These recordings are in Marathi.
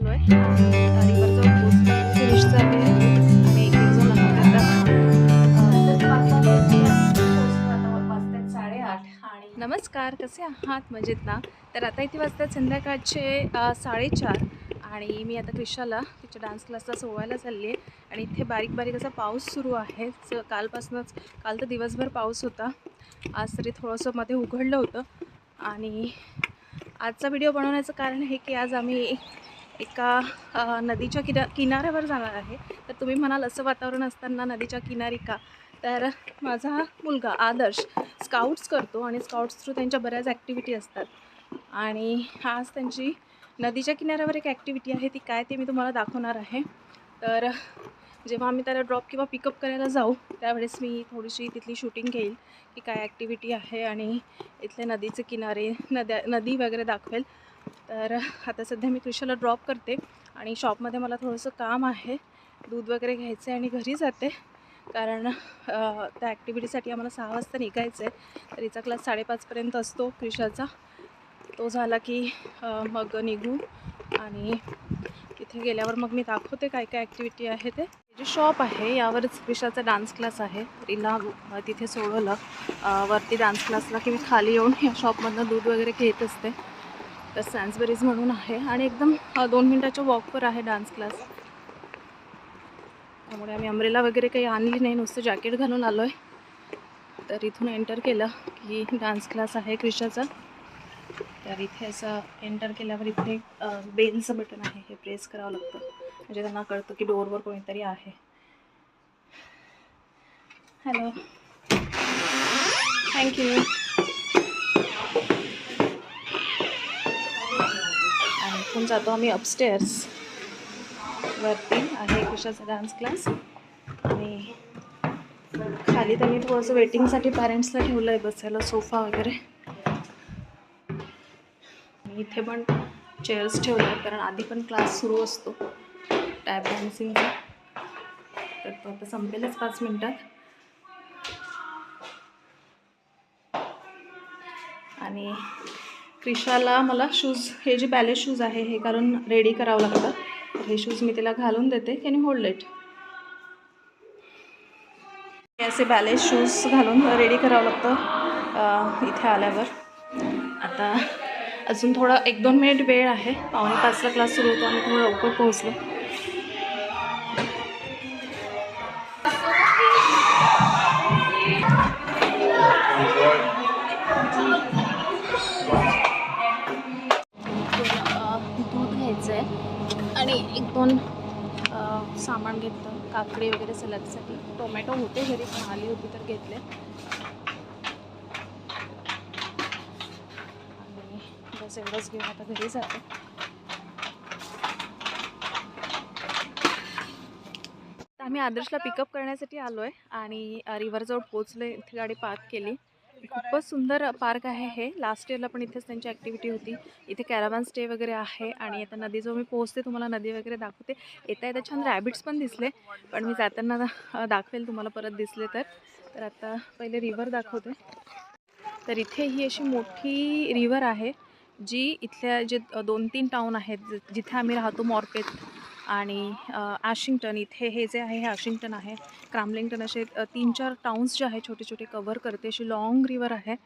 आलोय आहे रिव्हरजवळ पोहोचलो फिनिश आणि एक एक जण साडेआठ. आणि नमस्कार कसे आहात? मजेत ना? तर आता इथे वाजतात संध्याकाळचे साडेचार. आणि मी आता क्रिशाला तिच्या डान्स क्लासला सोवायला चालली आहे. आणि इथे बारीक बारीक असा पाऊस सुरू आहे. कालपासूनच काल तर दिवसभर पाऊस होता. आज तरी थोडंसं मध्ये उघडलं होतं. आणि आजचा व्हिडिओ बनवण्याचं कारण हे की आज आम्ही एका नदीच्या किना किनाऱ्यावर जाणार आहे. तर तुम्ही म्हणाल असं वातावरण असताना नदीच्या किनारी का? तर माझा मुलगा आदर्श स्काउट्स करतो आणि स्काउट्स थ्रू त्यांच्या बऱ्याच ॲक्टिव्हिटी असतात. आणि आज त्यांची नदीच्या किनाऱ्यावर एक ॲक्टिव्हिटी आहे ती काय ते मी तुम्हाला दाखवणार आहे. तर जेव्हा आम्ही त्याला ड्रॉप किंवा पिकअप करायला जाऊ त्यावेळेस मी थोडीशी तिथली शूटिंग घेईल की काय ॲक्टिव्हिटी आहे आणि इथले नदीचे किनारे नद्या नदी वगैरे दाखवेल. तर आता सध्या मी क्रिशाला ड्रॉप करते आणि शॉपमध्ये मला थोडंसं काम आहे. दूध वगैरे घ्यायचं आहे आणि घरी जाते. कारण त्या ॲक्टिव्हिटीसाठी आम्हाला सहा वाजता निघायचं आहे तर हिचा क्लास साडेपाचपर्यंत असतो क्रिशाचा तो झाला की मग निघू आणि तिथे गेल्यावर मग मी दाखवते काय काय ॲक्टिव्हिटी आहे ते. जे शॉप आहे यावरच क्रिशाचा डान्स क्लास आहे. तिला तिथे सोडवलं. वरती डान्स क्लासला की मी खाली येऊन या शॉपमधनं दूध वगैरे घेत असते. तर सॅन्सबरीज म्हणून आहे. आणि एकदम दोन मिनटाच्या वॉकवर आहे डान्स क्लास. त्यामुळे आम्ही अमरेला वगैरे काही आणली नाही नुसतं जॅकेट घालून आलो आहे तर इथून एंटर केलं की डान्स क्लास आहे क्रिशाचा. तर इथे असं एंटर केल्यावर इथे बेलचं बटन आहे हे प्रेस करावं लागतं. म्हणजे त्यांना कळतं की डोअरवर कोणीतरी आहे. हॅलो. थँक्यू आणि इथून जातो आम्ही अपस्टेअर्स वरती आहे कुशाचा डान्स क्लास आणि खाली त्यांनी थोडंसं वेटिंगसाठी पॅरेंट्सला ठेवलं आहे बसायला सोफा वगैरे. आणि इथे पण चेअर्स ठेवल्या आहेत कारण आधी पण क्लास सुरू असतो. टॅब डान्सिंगचा तर तो आता संपेलच पाच मिनटात. आणि क्रिशाला मला शूज हे जे बॅले शूज आहे हे घालून रेडी करावं लागतं. तर हे शूज मी तिला घालून देते. कॅन यू होल्ड इट हे असे बॅले शूज घालून रेडी करावं लागतं इथे आल्यावर. आता अजून थोडा एक दोन मिनिट वेळ आहे. पावणे पाचला क्लास सुरू होतो आम्ही थोडं लवकर पोहोचलो. सामान घेतलं काकडी वगैरे सलादसाठी. टोमॅटो होते घरी पण आली होती तर घेतले. आणि बस एवढंच घेऊन आता घरी जाते. तर आम्ही आदर्शला पिकअप करण्यासाठी आलो आहे आणि अ, रिव्हरजवळ पोचलो इथे गाडी पार्क केली. खूपच सुंदर पार्क आहे हे. लास्ट इयरला पण इथेच त्यांची ॲक्टिव्हिटी होती. इथे कॅरावान स्टे वगैरे आहे आणि आता नदीजवळ मी पोहोचते तुम्हाला नदी वगैरे दाखवते. येता येता छान रॅबिट्स पण दिसले. पण मी जाताना दाखवेल तुम्हाला परत दिसले तर. तर आता पहिले रिव्हर दाखवते. तर इथे ही अशी मोठी रिव्हर आहे जी इथल्या जे दोन तीन टाऊन आहेत जिथे आम्ही राहतो मॉर्पेत आणि आशिंग्टन इथे हे जे आहे हे आशिंग्टन आहे. क्रामलिंग्टन असे तीन चार टाउन्स जे आहे छोटे छोटे कवर करते. अशी लाँग रिवर आहे.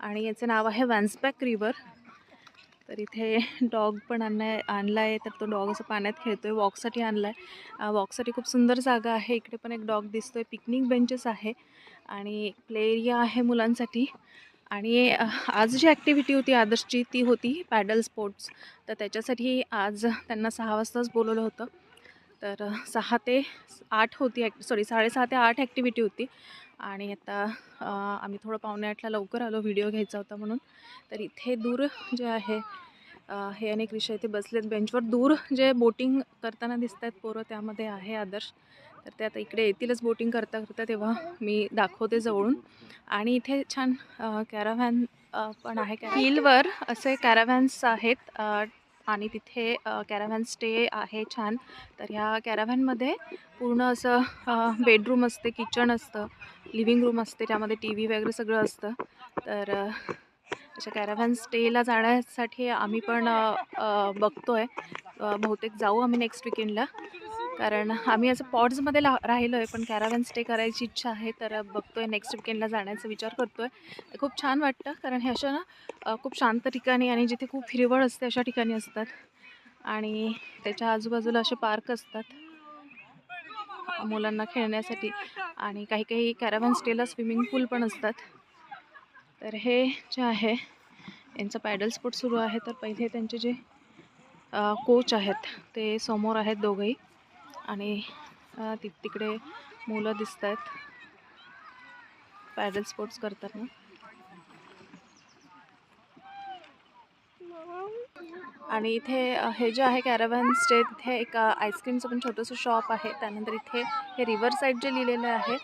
आणि याचं नाव आहे वॅन्सबॅक रिवर तर इथे डॉग पण आणलाय आणला आहे तर तो डॉग असं पाण्यात खेळतो आहे वॉकसाठी आणला आहे वॉकसाठी खूप सुंदर जागा आहे. इकडे पण एक डॉग दिसतो आहे पिकनिक बेंचेस आहे. आणि प्ले एरिया आहे मुलांसाठी. आणि आज जी ॲक्टिव्हिटी होती आदर्शची ती होती पॅडल स्पोर्ट्स तर त्याच्यासाठी आज त्यांना सहा वाजताच बोलवलं होतं. तर सहा ते आठ होती ॲक् सॉरी साडेसहा ते आठ ॲक्टिव्हिटी होती. आणि आता आम्ही थोडं पावणे आठला लवकर आलो व्हिडिओ घ्यायचा होता म्हणून. तर इथे दूर जे आहे हे अनेक विषय इथे बसलेत. बेंचवर दूर जे बोटिंग करताना दिसत आहेत पोरं त्यामध्ये आहे आदर्श. तर ते आता इकडे येतीलच बोटिंग करता करता तेव्हा मी दाखवते जवळून. आणि इथे छान कॅराव्हॅन पण आहे हिलवर असे कॅराव्हॅन्स आहेत आणि तिथे कॅराव्हॅन स्टे आहे छान. तर ह्या कॅराव्हॅनमध्ये पूर्ण असं बेडरूम असते किचन असतं लिव्हिंग रूम असते त्यामध्ये टी व्ही वगैरे सगळं असतं. तर अशा कॅराव्हॅन स्टेला जाण्यासाठी आम्ही पण बघतो आहे बहुतेक जाऊ आम्ही नेक्स्ट विकेंडला कारण आम्ही असं पॉट्समध्ये ला राहिलो आहे पण कॅराव्हॅन स्टे करायची इच्छा आहे तर बघतो आहे नेक्स्ट विकेंडला जाण्याचा विचार करतो आहे खूप छान वाटतं कारण हे अशा ना खूप शांत ठिकाणी आणि जिथे खूप हिरवळ असते अशा ठिकाणी असतात. आणि त्याच्या आजूबाजूला असे पार्क असतात मुलांना खेळण्यासाठी. आणि काही काही कॅराव्हॅन स्टेला स्विमिंग पूल पण असतात. तर हे जे आहे यांचं पॅडल स्पोर्ट सुरू आहे. तर पहिले त्यांचे जे कोच आहेत ते समोर आहेत दोघंही. आणि ति तिकडे मुलं दिसत आहेत पॅडल स्पोर्ट्स करताना. आणि इथे हे जे आहे कॅराव्हॅन स्टे तिथे एक आईस्क्रीमचं पण छोटंसं शॉप आहे. त्यानंतर इथे हे रिव्हर साईड जे लिहिलेलं आहे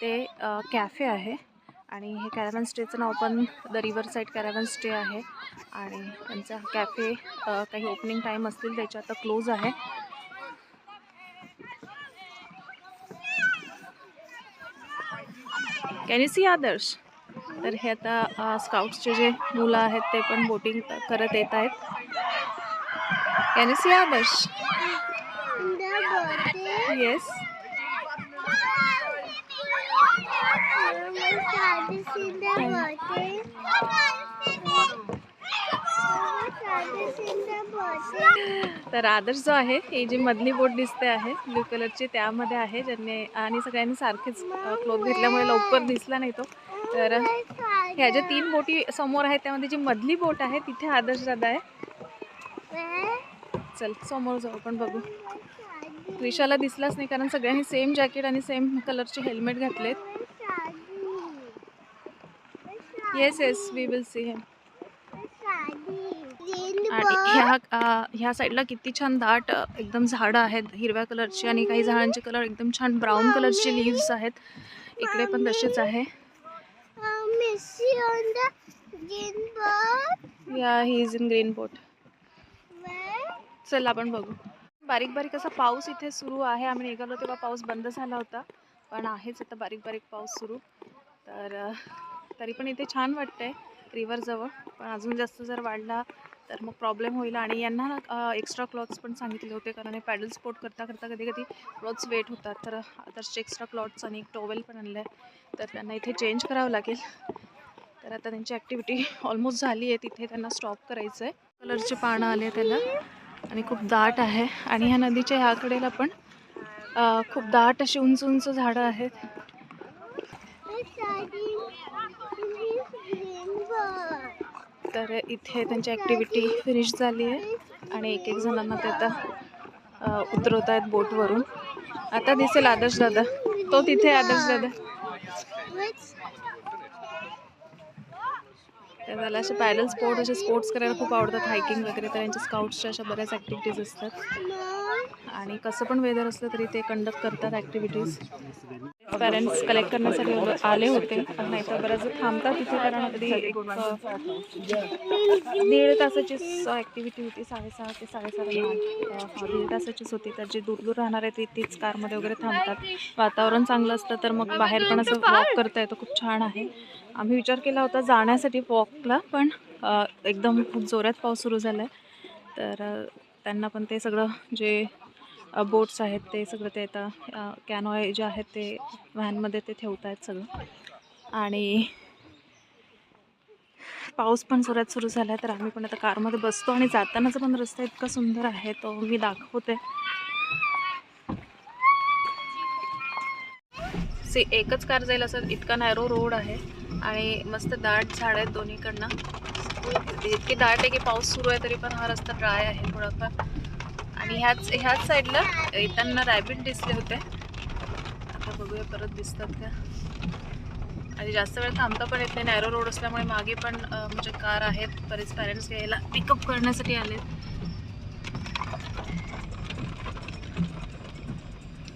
ते कॅफे आहे. आणि हे कॅराव्हॅन स्टेचं नाव पण the river side caravan stay आहे. आणि त्यांचा कॅफे काही ओपनिंग टाईम असतील त्याच्या आता क्लोज आहे. Can you see Adarsh? तर हे आता स्काउट्सचे जे मुलं आहेत ते पण बोटिंग करत येत आहेत. Can you see Adarsh? Yes तर आदर्श जो आहे ही जी मधली बोट दिसते आहे ब्ल्यू कलरची त्यामध्ये आहे. ज्यांनी आणि सगळ्यांनी सारखेच क्लोथ घेतल्यामुळे लवकर दिसला नाही तो. तर ह्या ज्या तीन बोटी समोर आहेत त्यामध्ये जी मधली बोट आहे तिथे आदर्श दादा आहे. चल समोर जाऊ आपण बघू. त्रिशाला दिसलाच नाही कारण सगळ्यांनी सेम जॅकेट आणि सेम कलरचे हेल्मेट घातलेत. Yes yes we will see him आणि ह्या ह्या साईडला किती छान दाट एकदम झाडं आहेत. हिरव्या कलरची आणि काही झाडांचे कलर एकदम छान ब्राऊन कलरचे लिव्स आहेत. इकडे पण तसेच आहे. Yeah he is in green boat चल आपण बघू. बारीक बारीक असा पाऊस इथे सुरू आहे. आम्ही निघालो तेव्हा पाऊस बंद झाला होता. पण आहेच आता बारीक बारीक पाऊस सुरू. तर तरी पण इथे छान वाटतंय. रिव्हरजवळ पण अजून जास्त जर वाढला तर मग प्रॉब्लेम होईल. आणि यांना एक्स्ट्रा क्लॉथ्स पण सांगितले होते. कारण हे पॅडल स्पोर्ट करता करता कधी कधी क्लॉथ्स वेट होतात. तर आदर्शचे एक्स्ट्रा क्लॉथ्स आणि एक टॉवेल पण आणलं आहे तर त्यांना इथे चेंज करावं लागेल. तर आता त्यांची ॲक्टिव्हिटी ऑलमोस्ट झाली आहे. तिथे त्यांना स्टॉप करायचं आहे कलरचे पानं आले त्याला. आणि खूप दाट आहे. आणि ह्या नदीच्या ह्याकडेला पण खूप दाट अशी उंच उंच झाडं आहेत. तर इथे त्यांची ॲक्टिव्हिटी फिनिश झाली आहे. आणि एक एक जणांना ते आता उतरवत आहेत बोटवरून. आता दिसेल आदर्श दादा. तो तिथे आदर्श दादा. त्याला असे पॅडल स्पोर्ट असे स्पोर्ट्स करायला खूप आवडतात हायकिंग वगैरे. तर यांच्या स्काउट्सच्या अशा बऱ्याच ॲक्टिव्हिटीज असतात. आणि कसं पण वेदर असलं तरी ते कंडक्ट करतात ॲक्टिव्हिटीज पॅरेंट्स कलेक्ट करण्यासाठी वगैरे आले होते. नाही तर बरंच थांबतात तिथे कारण अगदी एक दीड तासाची ॲक्टिव्हिटी होती साडेसहा ते साडेसहा दीड तासाचीच होती. तर जे दूर दूर राहणार आहे ते तीच कारमध्ये वगैरे थांबतात. वातावरण चांगलं असतं तर मग बाहेर पण असं वॉक करता येतं. खूप छान आहे. आम्ही विचार केला होता जाण्यासाठी वॉकला पण एकदम खूप जोरात पाऊस सुरू झाला आहे तर त्यांना पण ते सगळं जे बोट्स आहेत ते सगळं ते आता कॅनॉय जे आहेत ते व्हॅनमध्ये ते ठेवत आहेत सगळं. आणि पाऊस पण जोरात सुरू झाला आहे तर आम्ही पण आता कारमध्ये बसतो आणि जातानाचा पण रस्ता इतका सुंदर आहे तो मी दाखवते. से एकच कार जाईल असं इतका नॅरो रोड आहे आणि मस्त दाट झाड आहेत दोन्हीकडनं. इतकी दाट आहे की पाऊस सुरू आहे तरी पण हा रस्ता ड्राय आहे थोडाफार. आणि ह्याच ह्याच साईडला येताना रॅबिट दिसले होते. आता बघूया परत दिसतात का? आणि जास्त वेळ थांबता पण येत नाही. नॅरो रोड असल्यामुळे मागे पण म्हणजे कार आहेत. बरेच पॅरेंट्स घ्यायला पिकअप करण्यासाठी आले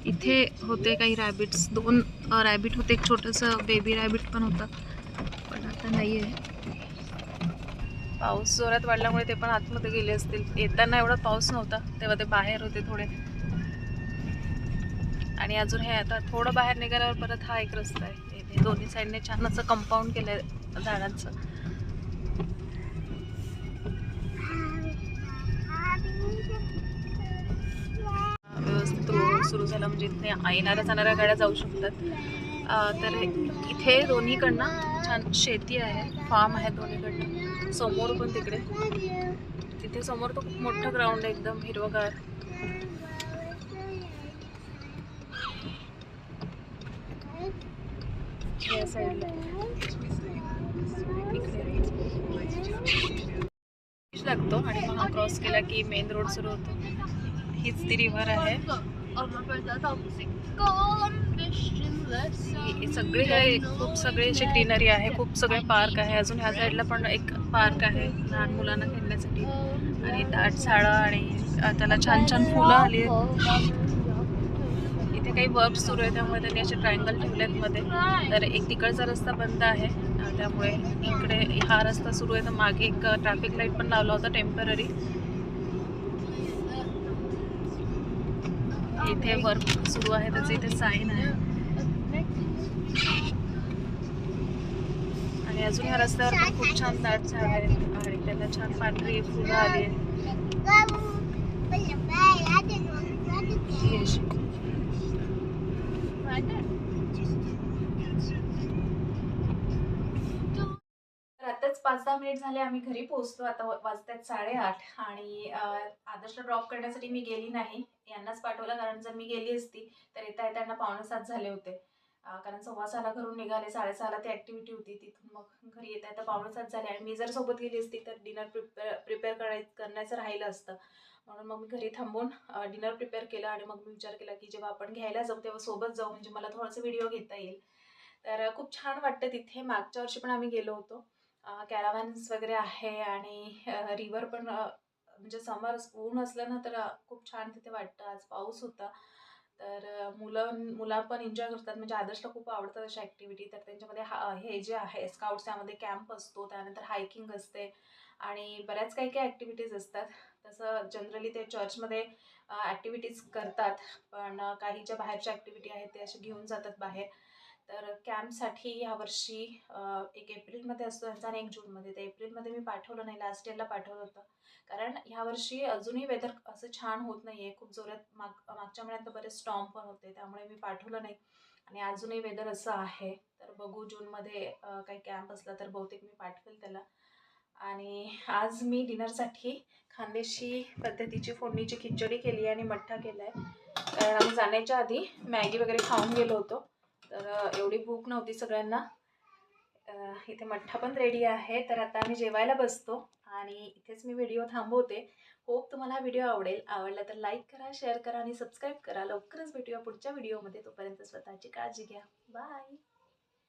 इथे होते काही रॅबिट्स दोन रॅबिट होते. एक छोटंसं बेबी रॅबिट पण होतं. पण आता नाही आहे पाऊस जोरात वाढल्यामुळे ते पण आतमध्ये गेले असतील. येताना एवढा पाऊस नव्हता तेव्हा ते बाहेर होते थोडे. आणि अजून हे आता थोडं बाहेर निघाल्यावर परत हा एक रस्ता आहे. इथे दोन्ही साईडने छान असं कंपाऊंड केलं आहे झाडांचं व्यवस्थित सुरू झाला. म्हणजे इथे येणाऱ्या जाणाऱ्या गाड्या जाऊ शकतात. तर इथे दोन्हीकडनं छान शेती आहे फार्म आहे दोन्हीकडनं. समोर पण तिकडे. तिथे समोर तो खूप मोठं ग्राउंड आहे एकदम हिरवगार. या साईडला लागतो आणि मग हा क्रॉस केला की मेन रोड सुरू होतो. हीच ती रिव्हर आहे. सगळे हे खूप सगळे असे ग्रीनरी आहे खूप सगळे पार्क आहे. अजून ह्या साईडला पण एक पार्क आहे लहान मुलांना खेळण्यासाठी. आणि दाट झाडं आणि त्याला छान छान फुलं आली आहेत. इथे काही वर्क सुरू आहे त्यामुळे त्यांनी असे ट्रायंगल ठेवले आहेत मध्ये. तर एक तिकडचा रस्ता बंद आहे त्यामुळे इकडे हा रस्ता सुरू आहे. तर मागे एक ट्रॅफिक लाइट पण लावला होता टेंपररी इथे वर्क सुरू आहे त्याचं इथे साईन आहे. आणि अजून ह्या रस्त्यावर पण खूप छान दाट झाड आहेत आणि त्याला छान पांढरी फुलं आली. आहेत ही अशी. तर आताच पाच दहा मिनिट झाले आम्ही घरी पोहोचतो आता वाजतात साडेआठ आणि आदर्शला ड्रॉप करण्यासाठी मी गेली नाही. यांनाच पाठवलं कारण जर मी गेली असती तर येता येता त्यांना पावणे सात झाले होते. कारण सव्वा सहाला घरून निघाले साडेसहाला ती ॲक्टिव्हिटी होती तिथून मग घरी येता येता पावणे सात झाले. आणि मी जर सोबत गेली असती तर डिनर प्रिपेअर प्रिपेअर कराय करण्याचं राहिलं असतं. म्हणून मग मी घरी थांबून डिनर प्रिपेअर केलं आणि मग मी विचार केला की जेव्हा आपण घ्यायला जाऊ तेव्हा सोबत जाऊ म्हणजे मला थोडंसं व्हिडिओ घेता येईल. तर खूप छान वाटतं तिथे. मागच्या वर्षी पण आम्ही गेलो होतो. कॅराव्हॅन्स वगैरे आहे आणि रिवर पण म्हणजे समर ऊन असलं ना तर खूप छान तिथे वाटतं. आज पाऊस होता. तर मुलं मुलं मुला पण एन्जॉय करतात. म्हणजे आदर्शला खूप आवडतात अशा ॲक्टिव्हिटी तर त्यांच्यामध्ये हा हे जे आहे स्काउट्स त्यामध्ये कॅम्प असतो. त्यानंतर हायकिंग असते. आणि बऱ्याच काही काही ॲक्टिव्हिटीज असतात. तसं जनरली ते चर्चमध्ये ॲक्टिव्हिटीज करतात. पण काही ज्या बाहेरच्या ॲक्टिव्हिटी आहेत ते असे घेऊन जातात बाहेर. तर कॅम्पसाठी यावर्षी एक एप्रिलमध्ये असतो त्यांचा आणि एक जूनमध्ये. तर एप्रिलमध्ये मी पाठवलं नाही. लास्ट इयरला पाठवलं होतं. कारण ह्यावर्षी अजूनही वेदर असं छान होत नाही आहे खूप जोरात माग मागच्या महिन्यात बरेच स्टॉम पण होते. त्यामुळे मी पाठवलं नाही. आणि अजूनही वेदर असं आहे. तर बघू जूनमध्ये काही कॅम्प असला तर बहुतेक मी पाठवेल त्याला. आणि आज मी डिनरसाठी खानदेशी पद्धतीची फोडणीची खिचडी केली आहे आणि मठ्ठा केला आहे कारण आम्ही जाण्याच्या आधी मॅगी वगैरे खाऊन गेलो होतो. तर एवढी भूक नव्हती सगळ्यांना. इथे मठ्ठा पण रेडी आहे. तर आता आम्ही जेवायला बसतो आणि इथेच मी व्हिडिओ थांबवते. होप तुम्हाला हा व्हिडिओ आवडेल. आवडला तर लाईक करा शेअर करा आणि सबस्क्राईब करा. लवकरच भेटूया पुढच्या व्हिडिओमध्ये तोपर्यंत स्वतःची काळजी घ्या. बाय